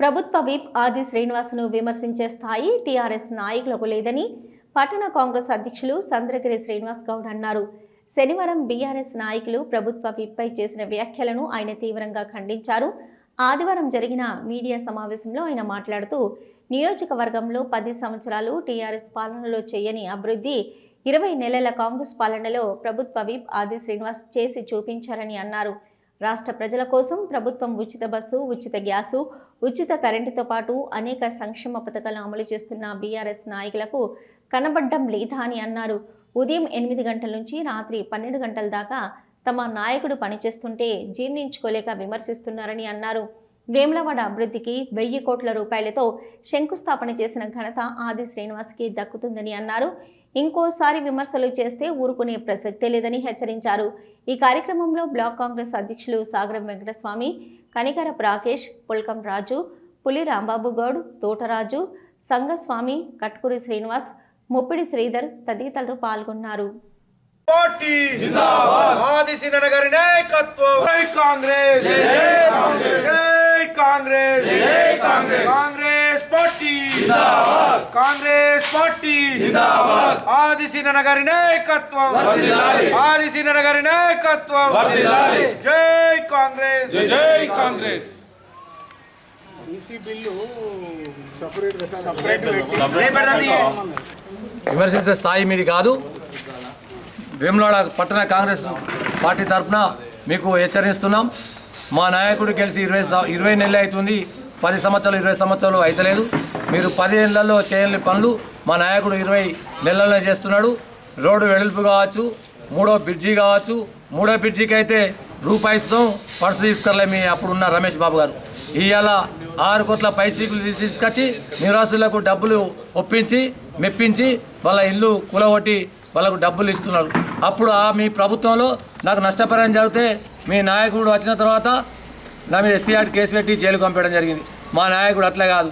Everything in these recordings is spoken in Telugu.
ప్రభుత్వ విప్ ఆది శ్రీనివాసును విమర్శించే స్థాయి టీఆర్ఎస్ నాయకులకు లేదని పట్టణ కాంగ్రెస్ అధ్యక్షులు చంద్రగిరి శ్రీనివాస్ గౌడ్ అన్నారు. శనివారం బీఆర్ఎస్ నాయకులు ప్రభుత్వ విప్పై చేసిన వ్యాఖ్యలను ఆయన తీవ్రంగా ఖండించారు. ఆదివారం జరిగిన మీడియా సమావేశంలో ఆయన మాట్లాడుతూ నియోజకవర్గంలో పది సంవత్సరాలు టీఆర్ఎస్ పాలనలో చేయని అభివృద్ధి ఇరవై నెలల కాంగ్రెస్ పాలనలో ప్రభుత్వ విప్ ఆది శ్రీనివాస్ చేసి చూపించారని అన్నారు. రాష్ట్ర ప్రజల కోసం ప్రభుత్వం ఉచిత బస్సు ఉచిత గ్యాసు ఉచిత కరెంటుతో పాటు అనేక సంక్షేమ పథకాలను అమలు చేస్తున్న బీఆర్ఎస్ నాయకులకు కనబడ్డం లేదా అని అన్నారు. ఉదయం ఎనిమిది గంటల నుంచి రాత్రి పన్నెండు గంటల దాకా తమ నాయకుడు పనిచేస్తుంటే జీర్ణించుకోలేక విమర్శిస్తున్నారని అన్నారు. వేములవాడ అభివృద్ధికి వెయ్యి కోట్ల రూపాయలతో శంకుస్థాపన చేసిన ఘనత ఆది శ్రీనివాస్కి దక్కుతుందని అన్నారు. ఇంకోసారి విమర్శలు చేస్తే ఊరుకునే ప్రసక్తే లేదని హెచ్చరించారు. ఈ కార్యక్రమంలో బ్లాక్ కాంగ్రెస్ అధ్యక్షులు సాగరం వెంకటస్వామి కనికరపు రాకేష్ పుల్కం రాజు పులి రాంబాబు గౌడ్ తోటరాజు సంగస్వామి కట్కూరి శ్రీనివాస్ ముప్పిడి శ్రీధర్ తదితరులు పాల్గొన్నారు. పార్టీ జిందాబాద్. ఆదిశీన నగరి నాయకత్వం. జై కాంగ్రెస్. జై కాంగ్రెస్. జై కాంగ్రెస్ పార్టీ జిందాబాద్. కాంగ్రెస్ పార్టీ. జిందాబాద్. ఆదిశీన నగరి నాయకత్వం. వర్ధిల్లాలి ఆదిశీన నగరి నాయకత్వం. వర్ధిల్లాలి జై కాంగ్రెస్. జై Congress. EC bill separate separate రేపటిది విమర్శించే స్థాయి మీది కాదు. వేములాడ పట్టణ కాంగ్రెస్ పార్టీ తరఫున మీకు హెచ్చరిస్తున్నాం. మా నాయకుడు గెలిచి ఇరవై ఇరవై నెలలు అవుతుంది. పది సంవత్సరాలు ఇరవై సంవత్సరాలు అయితలేదు మీరు పది నెలల్లో చేయని పనులు మా నాయకుడు ఇరవై నెలల్లో చేస్తున్నాడు. రోడ్డు వెడల్పు కావచ్చు మూడో బ్రిడ్జి కావచ్చు మూడో బ్రిడ్జికి అయితే రూపాయి ఇస్తాం పర్సు తీసుకురలే మీ అప్పుడున్న రమేష్ బాబు గారు. ఇవాళ ఆరు కోట్ల పైసీకులు తీసుకొచ్చి నిరాశులకు డబ్బులు ఒప్పించి మెప్పించి వాళ్ళ ఇల్లు కులగొట్టి వాళ్ళకు డబ్బులు ఇస్తున్నారు. అప్పుడు ఆ మీ ప్రభుత్వంలో నాకు నష్టపరిహారం జరిగితే మీ నాయకుడు వచ్చిన తర్వాత నా మీద ఎస్సీఆర్ కేసు పెట్టి జైలు పంపించడం జరిగింది. మా నాయకుడు అట్లా కాదు.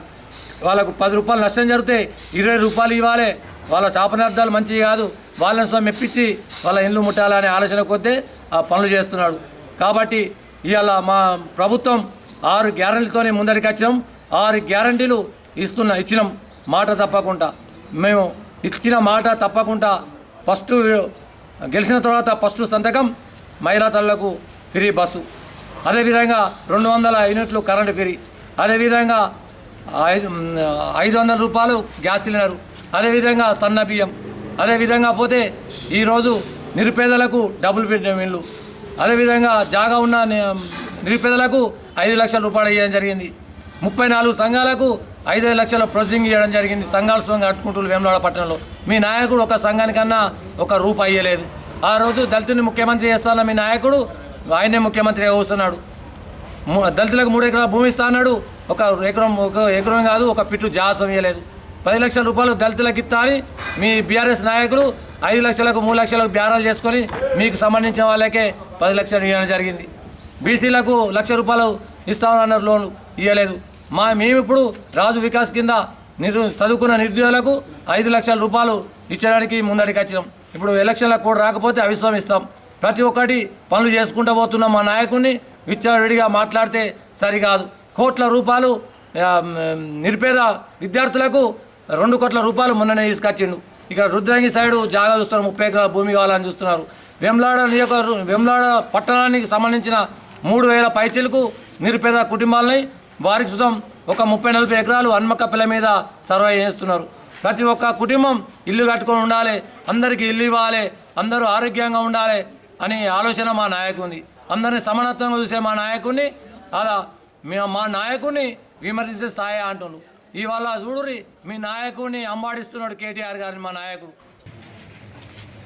వాళ్ళకు పది రూపాయలు నష్టం జరిగితే ఇరవై రూపాయలు ఇవ్వాలి. వాళ్ళ శాపనార్థాలు మంచివి కాదు. వాళ్ళని స్వామి మెప్పించి వాళ్ళ ఇండ్లు ముట్టాలనే ఆలోచన కొద్దీ ఆ పనులు చేస్తున్నాడు. కాబట్టి ఇవాళ మా ప్రభుత్వం ఆరు గ్యారంటీలతోనే ముందరికి వచ్చినాం. ఆరు గ్యారంటీలు ఇస్తున్న ఇచ్చినాం. మాట తప్పకుండా. మేము ఇచ్చిన మాట తప్పకుండా ఫస్ట్ గెలిచిన తర్వాత ఫస్ట్ సంతకం మహిళా తల్లకు ఫ్రీ బస్సు. అదేవిధంగా రెండు వందల యూనిట్లు కరెంటు ఫ్రీ. అదేవిధంగా ఐదు ఐదు వందల రూపాయలు గ్యాస్ సిలిండరు. అదేవిధంగా సన్న బియ్యం. అదేవిధంగా పోతే ఈరోజు నిరుపేదలకు డబుల్ బెడ్రూమ్ ఇళ్ళు అదేవిధంగా జాగా ఉన్న నిరుపేదలకు ఐదు లక్షల రూపాయలు ఇవ్వడం జరిగింది. ముప్పై నాలుగు సంఘాలకు ఐదైదు లక్షల ప్రొసెసింగ్ ఇవ్వడం జరిగింది సంఘాల స్వంగా అట్టుకుంటూ వేములవాడ పట్టణంలో. మీ నాయకుడు ఒక సంఘానికన్నా ఒక రూపాయి ఇవ్వలేదు ఆ రోజు దళితుని ముఖ్యమంత్రి చేస్తాన మీ నాయకుడు ఆయనే ముఖ్యమంత్రిగా కూర్చున్నాడు. దళితులకు మూడు ఎకరాల భూమి ఇస్తా అన్నాడు. ఒక ఎకరం ఒక ఎకరం కాదు ఒక పిట్టు జాసం ఇవ్వలేదు పది లక్షల రూపాయలు దళితులకు ఇస్తారని మీ బీఆర్ఎస్ నాయకులు ఐదు లక్షలకు మూడు లక్షలకు బేరాలు చేసుకొని మీకు సంబంధించిన వాళ్ళకే పది లక్షలు ఇవ్వడం జరిగింది. బీసీలకు లక్ష రూపాయలు ఇస్తామన్నారు లోన్లు ఇవ్వలేదు మా మేము ఇప్పుడు రాజు వికాస్ కింద నిరు చదువుకున్న నిరుద్యోగులకు ఐదు లక్షల రూపాయలు ఇచ్చడానికి ముందడికి వచ్చినాం. ఇప్పుడు ఎలక్షన్లకు కూడా రాకపోతే అవిశ్వాసం ఇస్తాం ప్రతి ఒక్కటి పనులు చేసుకుంటూ పోతున్న మా నాయకుడిని. విచ్చలవిడిగా మాట్లాడితే సరికాదు. కోట్ల రూపాయలు నిరుపేద విద్యార్థులకు రెండు కోట్ల రూపాయలు మొన్ననే తీసుకొచ్చిండు. ఇక్కడ రుద్రంగి సైడు జాగా చూస్తున్నారు ముప్పై ఎకరాల భూమి కావాలని చూస్తున్నారు. వెమ్లాడ నియోజక వెమ్లాడ పట్టణానికి సంబంధించిన మూడు వేల పైచీలకు నిరుపేద కుటుంబాలని వారికి సుతం ఒక ముప్పై నలభై ఎకరాలు హన్మక్క పిల్ల మీద సర్వే చేస్తున్నారు. ప్రతి ఒక్క కుటుంబం ఇల్లు కట్టుకొని ఉండాలి అందరికీ ఇల్లు ఇవ్వాలి అందరూ ఆరోగ్యంగా ఉండాలి అని ఆలోచన మా నాయకుని అందరిని సమానత్వంగా చూసే మా నాయకుడిని అలా మేము మా నాయకుడిని విమర్శించే సాయ అంటున్నారు ఇవాళ చూడురి మీ నాయకుడిని అంబాడిస్తున్నాడు కేటీఆర్ గారిని మా నాయకుడు.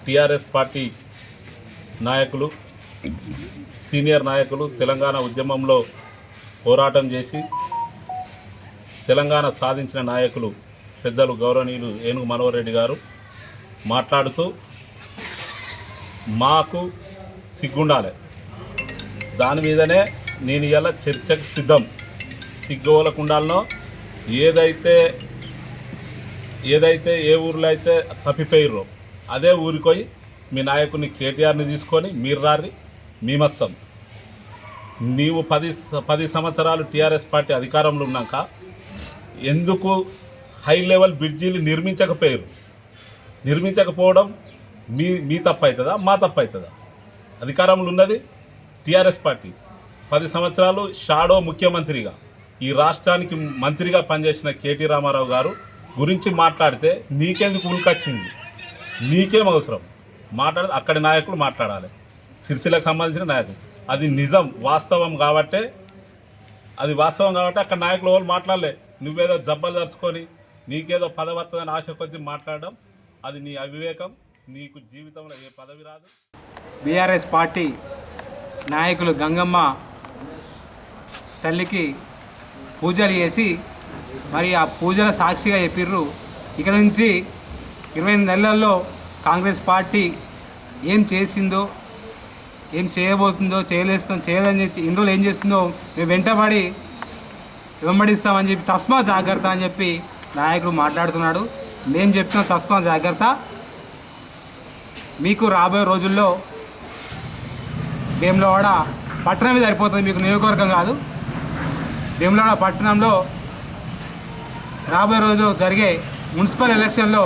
టీఆర్ఎస్ పార్టీ నాయకులు సీనియర్ నాయకులు తెలంగాణ ఉద్యమంలో పోరాటం చేసి తెలంగాణ సాధించిన నాయకులు పెద్దలు గౌరవనీయులు ఏనుగు మనోహర్ రెడ్డి గారు మాట్లాడుతూ మాకు సిగ్గుండాలి. దాని మీదనే నేను ఇలా చర్చకు సిద్ధం. సిగ్గువలకుండాలనో ఏదైతే ఏదైతే ఏ ఊర్లో అయితే తప్పిపోయిర్రో అదే ఊరికి పోయి మీ నాయకుని కేటీఆర్ని తీసుకొని మీరు రారి మేమస్తాం నీవు పది పది సంవత్సరాలు టీఆర్ఎస్ పార్టీ అధికారంలో ఉన్నాక ఎందుకు హై లెవెల్ బ్రిడ్జీలు నిర్మించకపోయారు నిర్మించకపోవడం మీ మీ తప్పు అవుతుందా? మా తప్పు అవుతుందా? అధికారంలో ఉన్నది టీఆర్ఎస్ పార్టీ. పది సంవత్సరాలు షాడో ముఖ్యమంత్రిగా ఈ రాష్ట్రానికి మంత్రిగా పనిచేసిన కేటీ రామారావు గారు గురించి మాట్లాడితే నీకెందుకు ఉల్కొచ్చింది నీకేం అవసరం? మాట్లాడ అక్కడి నాయకులు మాట్లాడాలి. సిరిసిలకు సంబంధించిన నాయకులు. అది నిజం వాస్తవం కాబట్టే అది వాస్తవం కాబట్టి అక్కడ నాయకులు ఎవరు మాట్లాడలే. నువ్వేదో జబ్బలు దరుచుకొని నీకేదో పదవత్తదని ఆశ కొద్దీ మాట్లాడడం అది నీ అవివేకం. నీకు జీవితంలో ఏ పదవి రాదు. బీఆర్ఎస్ పార్టీ నాయకులు గంగమ్మ తల్లికి పూజలు చేసి మరి ఆ పూజల సాక్షిగా చెప్పిర్రు. ఇక నుంచి ఇరవై నెలల్లో కాంగ్రెస్ పార్టీ ఏం చేసిందో ఏం చేయబోతుందో చేయలేస్తాం చేయదని చెప్పి ఇన్ని రోజులు ఏం చేస్తుందో మేము వెంటబడి వెంబడిస్తామని చెప్పి తస్మా జాగ్రత్త అని చెప్పి నాయకుడు మాట్లాడుతున్నాడు. మేము చెప్తున్నాం తస్మా జాగ్రత్త. మీకు రాబోయే రోజుల్లో వేములవాడ పట్టణమే సరిపోతుంది. మీకు నియోజకవర్గం కాదు. వేములవాడ పట్టణంలో రాబోయే రోజు జరిగే మున్సిపల్ ఎలక్షన్లో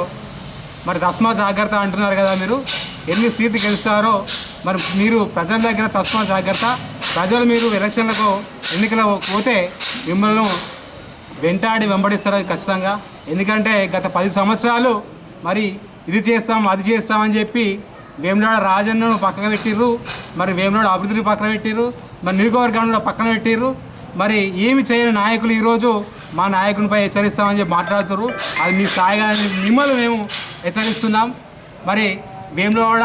మరి తస్మా జాగ్రత్త అంటున్నారు కదా మీరు. ఎన్ని సీట్లు గెలుస్తారో మరి మీరు ప్రజల దగ్గర తస్మా జాగ్రత్త. ప్రజలు మీరు ఎలక్షన్లకు ఎన్నికలకు పోతే మిమ్మల్ని వెంటాడి వెంబడిస్తారని ఖచ్చితంగా. ఎందుకంటే గత పది సంవత్సరాలు మరి ఇది చేస్తాం అది చేస్తామని చెప్పి వేములాడ రాజన్నను పక్కన పెట్టిర్రు. మరి వేములాడ అభివృద్ధిని పక్కన పెట్టిర్రు. మరి నియోజకవర్గాన్ని పక్కన పెట్టిర్రు. మరి ఏమి చేయని నాయకులు ఈరోజు మా నాయకునిపై హెచ్చరిస్తామని చెప్పి మాట్లాడుతున్నారు. అది మీ స్థాయిగా మిమ్మల్ని మేము హెచ్చరిస్తున్నాం. మరి వేములవాడ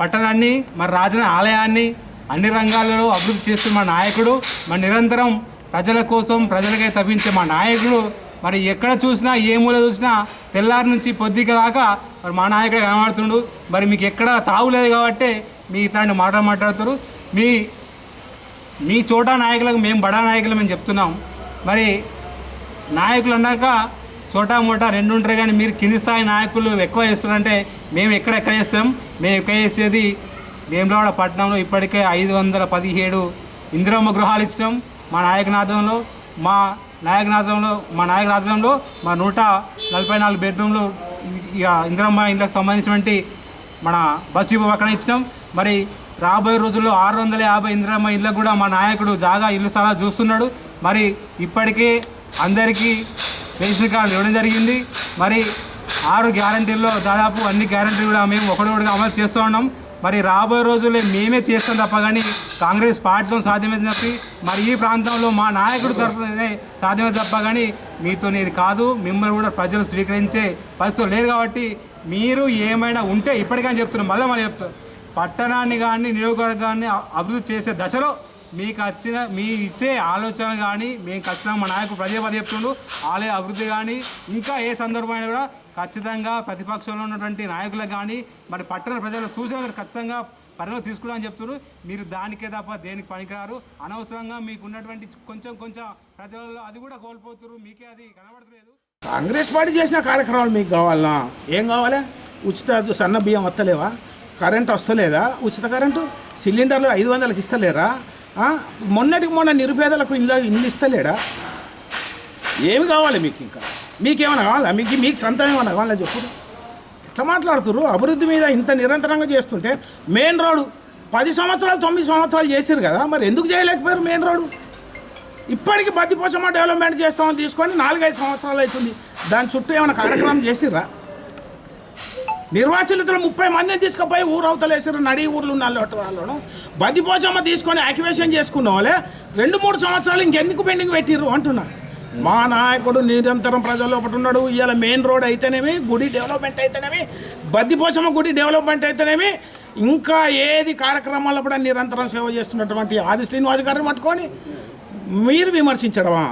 పట్టణాన్ని మరి రాజన ఆలయాన్ని అన్ని రంగాలలో అభివృద్ధి చేస్తున్న మా నాయకుడు మరి నిరంతరం ప్రజల కోసం ప్రజలకై తప్పించే మా నాయకుడు మరి ఎక్కడ చూసినా ఏ మూల చూసినా తెల్లారి నుంచి పొద్దుక దాకా మరి మా నాయకుడు కనబడుతుండు. మరి మీకు ఎక్కడ తావులేదు కాబట్టి మీ ఇట్లాంటి మాటలు మాట్లాడుతారు మీ మీ చోటా నాయకులకు మేము బడా నాయకులు మేము చెప్తున్నాం. మరి నాయకులు అన్నాక చోటా మోటా రెండు ఉంటారు కానీ మీరు కింది స్థాయి నాయకులు ఎక్కువ చేస్తున్నారంటే మేము ఎక్కడ ఎక్కడ చేస్తాం? మేము ఎక్కడ చేసేది? వేములవాడ పట్టణంలో ఇప్పటికే ఐదు వందల పదిహేడు ఇందిరమ్మ గృహాలు ఇచ్చినాం మా నాయకనాథంలో మా నాయకనాథంలో మా నాయకనాథంలో మా నూట నలభై నాలుగు బెడ్రూమ్లు ఇక ఇందిరమ్మ ఇండ్లకు సంబంధించినటువంటి మన బస్సు పక్కన ఇచ్చినాం. మరి రాబోయే రోజుల్లో ఆరు వందల యాభై ఇందిరమ్మ ఇళ్ళకు కూడా మా నాయకుడు జాగా ఇల్లు స్థలాలు చూస్తున్నాడు. మరి ఇప్పటికే అందరికీ రేషన్ కార్డులు ఇవ్వడం జరిగింది. మరి ఆరు గ్యారంటీల్లో దాదాపు అన్ని గ్యారంటీలు కూడా మేము ఒకడొకటిగా అమలు చేస్తూ ఉన్నాం. మరి రాబోయే రోజుల్లో మేమే చేస్తాం తప్ప కానీ కాంగ్రెస్ పార్టీతో సాధ్యమైంది తప్పి మరి ఈ ప్రాంతంలో మా నాయకుడు తరఫునే సాధ్యమైంది తప్ప కానీ మీతో ఇది కాదు. మిమ్మల్ని కూడా ప్రజలు స్వీకరించే పరిస్థితులు లేరు కాబట్టి మీరు ఏమైనా ఉంటే ఇప్పటికైనా చెప్తున్నాం. మళ్ళీ మళ్ళీ చెప్తున్నాం. పట్టణాన్ని కానీ నియోజకవర్గాన్ని అభివృద్ధి చేసే దశలో మీకు వచ్చిన మీ ఇచ్చే ఆలోచన కానీ మేము ఖచ్చితంగా మా నాయకుడు ప్రజే పదే చెప్తుండు ఆలయ అభివృద్ధి కానీ ఇంకా ఏ సందర్భమైనా కూడా ఖచ్చితంగా ప్రతిపక్షంలో ఉన్నటువంటి నాయకులకు కానీ మరి పట్టణ ప్రజలు చూసినా మీరు ఖచ్చితంగా పరిణామం తీసుకున్నామని చెప్తున్నారు మీరు దానికే తప్ప దేనికి పనికిరారు. అనవసరంగా మీకు ఉన్నటువంటి కొంచెం కొంచెం ప్రజలలో అది కూడా కోల్పోతున్నారు మీకే అది కనబడలేదు కాంగ్రెస్ పార్టీ చేసిన కార్యక్రమాలు మీకు కావాలనా? ఏం కావాలి? ఉచిత సన్న బియ్యం వస్తలేవా కరెంట్ వస్తలేదా? ఉచిత కరెంటు? సిలిండర్లు ఐదు వందలకు ఇస్తలేరా? మొన్నటికి మొన్న నిరుపేదలకు ఇల్లు ఇల్లు ఇస్తలేడా? ఏమి కావాలి మీకు ఇంకా? మీకేమైనా కావాలా? మీకు మీకు సొంతం ఏమైనా కావాలా చెప్పు. ఎట్లా మాట్లాడుతున్నారు అభివృద్ధి మీద ఇంత నిరంతరంగా చేస్తుంటే మెయిన్ రోడ్ పది సంవత్సరాలు తొమ్మిది సంవత్సరాలు చేశారు కదా? మరి ఎందుకు చేయలేకపోయారు మెయిన్ రోడ్డు? ఇప్పటికి బద్దిపోసమ్మ డెవలప్మెంట్ చేస్తామని తీసుకొని నాలుగైదు సంవత్సరాలు అవుతుంది. దాని చుట్టూ ఏమైనా కార్యక్రమం చేసిర్రా? నిర్వాసితులు ముప్పై మందిని తీసుకుపోయి ఊరవతలేసారు నడి ఊర్లు ఉన్న వాళ్ళు బందిపోచమ్మ తీసుకొని యాక్టివేషన్ చేసుకున్న వాళ్ళే రెండు మూడు సంవత్సరాలు ఇంకెందుకు పెండింగ్ పెట్టిర్రు అంటున్నా. మా నాయకుడు నిరంతరం ప్రజల్లో ఒకటి ఉన్నాడు. ఇవాళ మెయిన్ రోడ్ అయితేనేమి గుడి డెవలప్మెంట్ అయితేనేమి బద్దిపోసమ్మ గుడి డెవలప్మెంట్ అయితేనేమి ఇంకా ఏది కార్యక్రమాల్లో కూడా నిరంతరం సేవ చేస్తున్నటువంటి ఆది శ్రీనివాస్ గారిని పట్టుకొని మీరు విమర్శించడమా?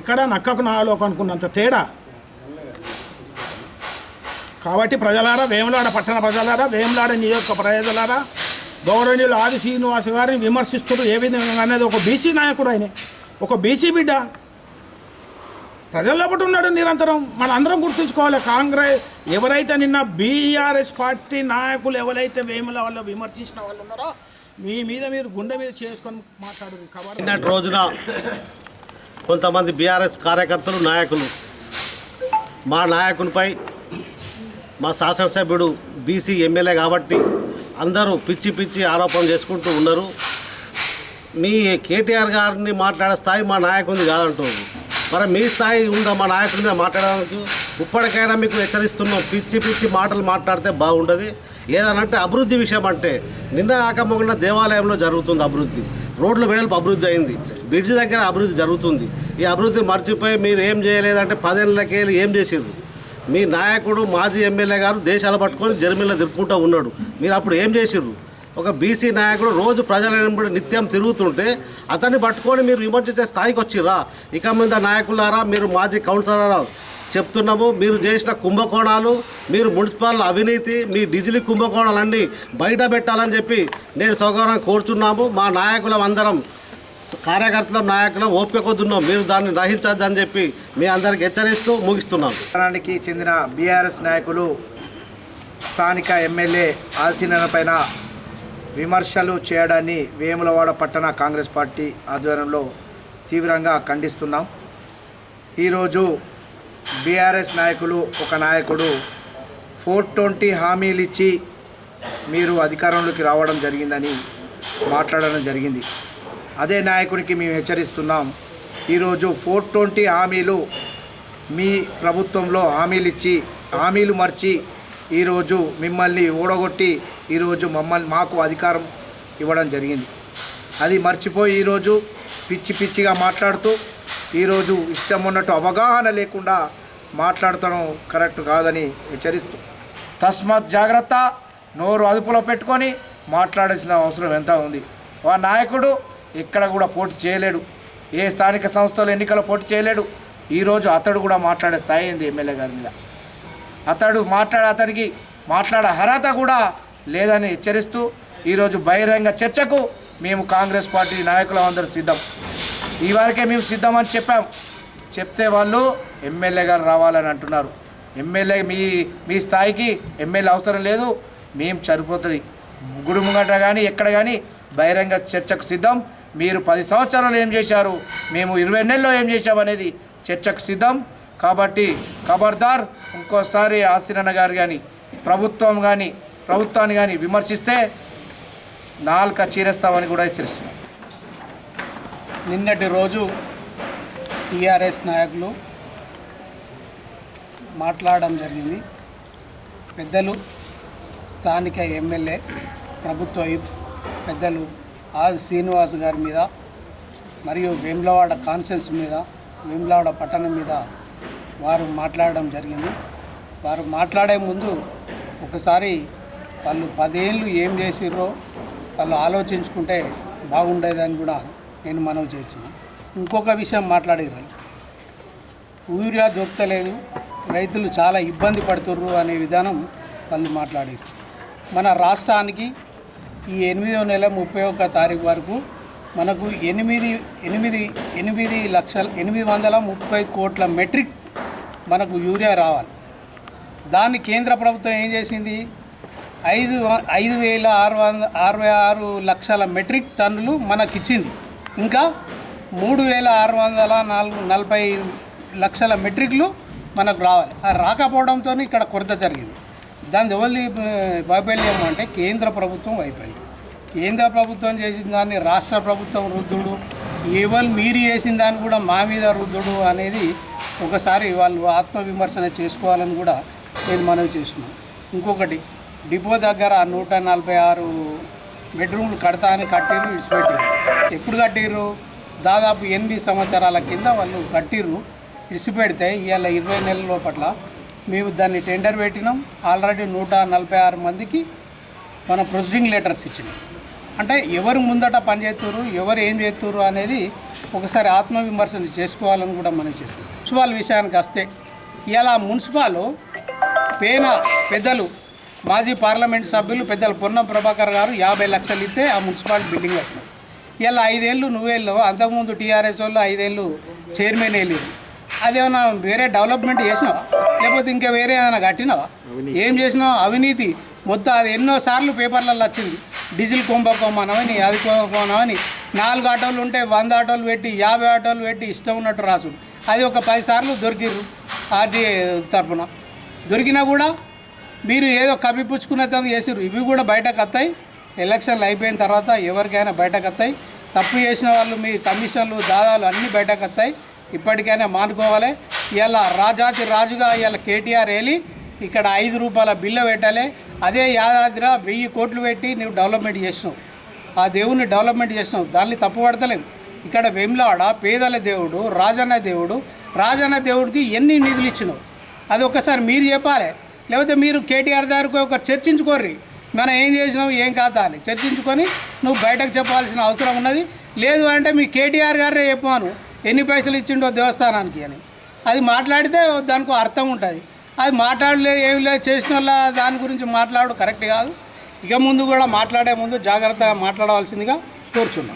ఎక్కడ నక్కకు నాలో అనుకున్నంత తేడా. కాబట్టి ప్రజలారా వేములాడ పట్టణ ప్రజలారా వేములాడ నియోజక ప్రజలారా గౌరవనీయులు ఆది శ్రీనివాస్ గారిని విమర్శిస్తుడు ఏ విధంగా అనేది ఒక బీసీ నాయకుడు ఆయన. ఒక బీసీ బిడ్డ. ప్రజల్లో పట్టు ఉన్నాడు నిరంతరం. మన అందరం గుర్తుంచుకోవాలి కాంగ్రెస్ ఎవరైతే నిన్న బీఆర్ఎస్ పార్టీ నాయకులు ఎవరైతే వేముల వాళ్ళు విమర్శించిన వాళ్ళు ఉన్నారో మీ మీద మీరు గుండె మీద చేసుకొని మాట్లాడరు. కాబట్టి నిన్నటి రోజున కొంతమంది బీఆర్ఎస్ కార్యకర్తలు నాయకులు మా నాయకునిపై మా శాసనసభ్యుడు బీసీ ఎమ్మెల్యే కాబట్టి అందరూ పిచ్చి పిచ్చి ఆరోపణలు చేసుకుంటూ ఉన్నారు. మీ కేటీఆర్ గారిని మాట్లాడే స్థాయి మా నాయకునిది కాదంటారు మరి మీ స్థాయి ఉందా మా నాయకుడి మీద మాట్లాడడానికి? ఇప్పటికైనా మీకు హెచ్చరిస్తున్నాం పిచ్చి పిచ్చి మాటలు మాట్లాడితే బాగుండదు. ఏదనంటే అభివృద్ధి విషయం అంటే నిన్న కాక దేవాలయంలో జరుగుతుంది అభివృద్ధి. రోడ్లు వెడల్పు అభివృద్ధి అయింది. బ్రిడ్జ్ దగ్గర అభివృద్ధి జరుగుతుంది. ఈ అభివృద్ధి మర్చిపోయి మీరు ఏం చేయలేదంటే పదేళ్ళకి ఏం చేసేది మీ నాయకుడు మాజీ ఎమ్మెల్యే గారు దేశాలు పట్టుకొని జర్మనీలో తిరుక్కుంటూ ఉన్నాడు. మీరు అప్పుడు ఏం చేసిర్రు? ఒక బీసీ నాయకుడు రోజు ప్రజల నిత్యం తిరుగుతుంటే అతన్ని పట్టుకొని మీరు విమర్శించే స్థాయికి వచ్చిర్రా? ఇక మీద నాయకులారా మీరు మాజీ కౌన్సిలర్ చెప్తున్నాము మీరు చేసిన కుంభకోణాలు మీరు మున్సిపల్ అవినీతి మీ డిజిలీ కుంభకోణాలన్నీ బయట పెట్టాలని చెప్పి నేను సౌకర్యం కోరుచున్నాము. మా నాయకులం అందరం కార్యకర్తలు నాయకులం ఓపిక కొద్దున్నాం మీరు దాన్ని గ్రహించద్దని చెప్పి మీ అందరికి హెచ్చరిస్తూ ముగిస్తున్నాం. రాష్ట్రానికి చెందిన బీఆర్ఎస్ నాయకులు స్థానిక ఎమ్మెల్యే ఆసీన పైన విమర్శలు చేయడాన్ని వేములవాడ పట్టణ కాంగ్రెస్ పార్టీ ఆధ్వర్యంలో తీవ్రంగా ఖండిస్తున్నాం. ఈరోజు బీఆర్ఎస్ నాయకులు ఒక నాయకుడు ఫోర్ ట్వంటీ హామీలు ఇచ్చి మీరు అధికారంలోకి రావడం జరిగిందని మాట్లాడడం జరిగింది. అదే నాయకుడికి మేము హెచ్చరిస్తున్నాం. ఈరోజు ఫోర్ ట్వంటీ హామీలు మీ ప్రభుత్వంలో హామీలు ఇచ్చి హామీలు మర్చి ఈరోజు మిమ్మల్ని ఓడగొట్టి ఈరోజు మమ్మల్ని మాకు అధికారం ఇవ్వడం జరిగింది. అది మర్చిపోయి ఈరోజు పిచ్చి పిచ్చిగా మాట్లాడుతూ ఈరోజు ఇష్టం ఉన్నట్టు అవగాహన లేకుండా మాట్లాడటం కరెక్ట్ కాదని హెచ్చరిస్తూ. తస్మాత్ జాగ్రత్త నోరు అదుపులో పెట్టుకొని మాట్లాడాల్సిన అవసరం ఎంత ఉంది? ఆ నాయకుడు ఎక్కడ కూడా పోటీ చేయలేడు. ఏ స్థానిక సంస్థలు ఎన్నికల పోటీ చేయలేడు. ఈరోజు అతడు కూడా మాట్లాడే స్థాయి అయింది ఎమ్మెల్యే గారి మీద? అతడు మాట్లాడే అతనికి మాట్లాడే అర్హత కూడా లేదని హెచ్చరిస్తూ ఈరోజు బహిరంగ చర్చకు మేము కాంగ్రెస్ పార్టీ నాయకులం అందరూ సిద్ధం. ఈ వరకే మేము సిద్ధమని చెప్పాం. చెప్తే వాళ్ళు ఎమ్మెల్యే గారు రావాలని అంటున్నారు. ఎమ్మెల్యే మీ మీ స్థాయికి ఎమ్మెల్యే అవసరం లేదు. మేము సరిపోతుంది గుడి ముంగట కానీ ఎక్కడ కానీ బహిరంగ చర్చకు సిద్ధం. మీరు పది సంవత్సరాలు ఏం చేశారు? మేము ఇరవై నెలల్లో ఏం చేశామనేది చర్చకు సిద్ధం. కాబట్టి ఖబర్దార్ ఇంకోసారి ఆసిరన్న గారు కానీ ప్రభుత్వం కానీ ప్రభుత్వాన్ని కానీ విమర్శిస్తే నాలుక చీరేస్తామని కూడా హెచ్చరిస్తున్నాం. నిన్నటి రోజు టీఆర్ఎస్ నాయకులు మాట్లాడడం జరిగింది. పెద్దలు స్థానిక ఎమ్మెల్యే ప్రభుత్వ పెద్దలు ఆది శ్రీనివాస్ గారి మీద మరియు వేములవాడ కాన్సెన్స్ మీద వేములవాడ పట్టణం మీద వారు మాట్లాడడం జరిగింది. వారు మాట్లాడే ముందు ఒకసారి వాళ్ళు పదేళ్ళు ఏం చేసిర్రో వాళ్ళు ఆలోచించుకుంటే బాగుండేదని కూడా నేను మనవి చేస్తున్నాను ఇంకొక విషయం మాట్లాడారు యూరియా దొరకలేదు రైతులు చాలా ఇబ్బంది పడుతుర్రు అనే విధానం వాళ్ళు మాట్లాడారు మన రాష్ట్రానికి ఈ ఎనిమిదో నెల ముప్పై ఒక్క తారీఖు వరకు మనకు ఎనిమిది ఎనిమిది ఎనిమిది లక్షల ఎనిమిది వందల ముప్పై కోట్ల మెట్రిక్ మనకు యూరియా రావాలి. దాన్ని కేంద్ర ప్రభుత్వం ఏం చేసింది? ఐదు ఐదు వేల ఆరు వంద అరవై ఆరు లక్షల మెట్రిక్ టన్నులు మనకిచ్చింది. ఇంకా మూడు వేల ఆరు వందల నాలుగు నలభై లక్షల మెట్రిక్లు మనకు రావాలి. రాకపోవడంతో ఇక్కడ కొరత జరిగింది. దాని ఎవరి వైఫల్యం అంటే కేంద్ర ప్రభుత్వం వైఫల్యం. కేంద్ర ప్రభుత్వం చేసిన దాన్ని రాష్ట్ర ప్రభుత్వం రుద్దుడు ఎవరు మీరు చేసిన దాన్ని కూడా మా మీద రుద్దుడు అనేది ఒకసారి వాళ్ళు ఆత్మవిమర్శన చేసుకోవాలని కూడా నేను మనవి చేస్తున్నాను. ఇంకొకటి డిపో దగ్గర నూట నలభై ఆరు బెడ్రూమ్లు కడతా అని కట్టిర్రు ఇడిచిపెట్టారు ఎప్పుడు కట్టిర్రు? దాదాపు ఎనిమిది సంవత్సరాల కింద వాళ్ళు కట్టిర్రు. ఇడిచిపెడితే ఇవాళ ఇరవై నెలల లోపల మేము దాన్ని టెండర్ పెట్టినాం. ఆల్రెడీ నూట నలభై ఆరు మందికి మన ప్రొసీడింగ్ లెటర్స్ ఇచ్చినాం. అంటే ఎవరు ముందట పనిచేస్తున్నారు ఎవరు ఏం చేస్తున్నారు అనేది ఒకసారి ఆత్మవిమర్శన చేసుకోవాలని కూడా మనం చెప్తాం మున్సిపాల్ విషయానికి వస్తే ఇలా మున్సిపాల్ పేన పెద్దలు మాజీ పార్లమెంట్ సభ్యులు పెద్దలు పొన్నం ప్రభాకర్ గారు యాభై లక్షలు ఇస్తే ఆ మున్సిపాలిటీ బిల్డింగ్ కట్టినారు ఇలా ఐదేళ్ళు నువ్వేళ్ళు అంతకుముందు టీఆర్ఎస్ వాళ్ళు ఐదేళ్ళు చైర్మన్ వెళ్ళారు. అదేమన్నా వేరే డెవలప్మెంట్ చేసినావా? లేకపోతే ఇంకా వేరే ఏమైనా కట్టినావా? ఏం చేసినావు? అవినీతి. మొత్తం అది ఎన్నో సార్లు పేపర్లలో వచ్చింది. డీజిల్ కుంభకోమనమని అది కుంభకోమనమని నాలుగు ఆటోలు ఉంటే వంద ఆటోలు పెట్టి యాభై ఆటోలు పెట్టి ఇష్టం ఉన్నట్టు రాసుడు. అది ఒక పది సార్లు దొరికిర్రు ఆర్టీ తరపున. దొరికినా కూడా మీరు ఏదో కప్పిపుచ్చుకున్నది చేసిర్రు. ఇవి కూడా బయటకు వస్తాయి. ఎలక్షన్లు అయిపోయిన తర్వాత ఎవరికైనా బయటకు వస్తాయి. తప్పు చేసిన వాళ్ళు మీ కమిషన్లు దాదాలు అన్నీ బయటకు వస్తాయి. ఇప్పటికైనా మానుకోవాలి. ఇలా రాజాతి రాజుగా ఇలా కేటీఆర్ వెళ్ళి ఇక్కడ ఐదు రూపాయల బిల్లు పెట్టాలి. అదే యాదాద్రిలో వెయ్యి కోట్లు పెట్టి నువ్వు డెవలప్మెంట్ చేసినావు ఆ దేవుని డెవలప్మెంట్ చేసినావు దాన్ని తప్పు పడతలేము ఇక్కడ వెమ్లాడ పేదల దేవుడు రాజన్న దేవుడు రాజన్న దేవుడికి ఎన్ని నిధులు ఇచ్చినావు అది ఒక్కసారి మీరు చెప్పాలి. లేకపోతే మీరు కేటీఆర్ దగ్గరకు ఒక చర్చించుకోర్రి. మనం ఏం చేసినావు ఏం కాదా అని చర్చించుకొని నువ్వు బయటకు చెప్పాల్సిన అవసరం ఉన్నది. లేదు అంటే మీ కేటీఆర్ గారే చెప్పాను ఎన్ని పైసలు ఇచ్చిండో దేవస్థానానికి అని. అది మాట్లాడితే దానికి అర్థం ఉంటుంది. అది మాట్లాడలేదు ఏమి లేదు చేసిన వాళ్ళ దాని గురించి మాట్లాడు కరెక్ట్ కాదు. ఇక ముందు కూడా మాట్లాడే ముందు జాగ్రత్తగా మాట్లాడవలసిందిగా కోరుచున్నాం.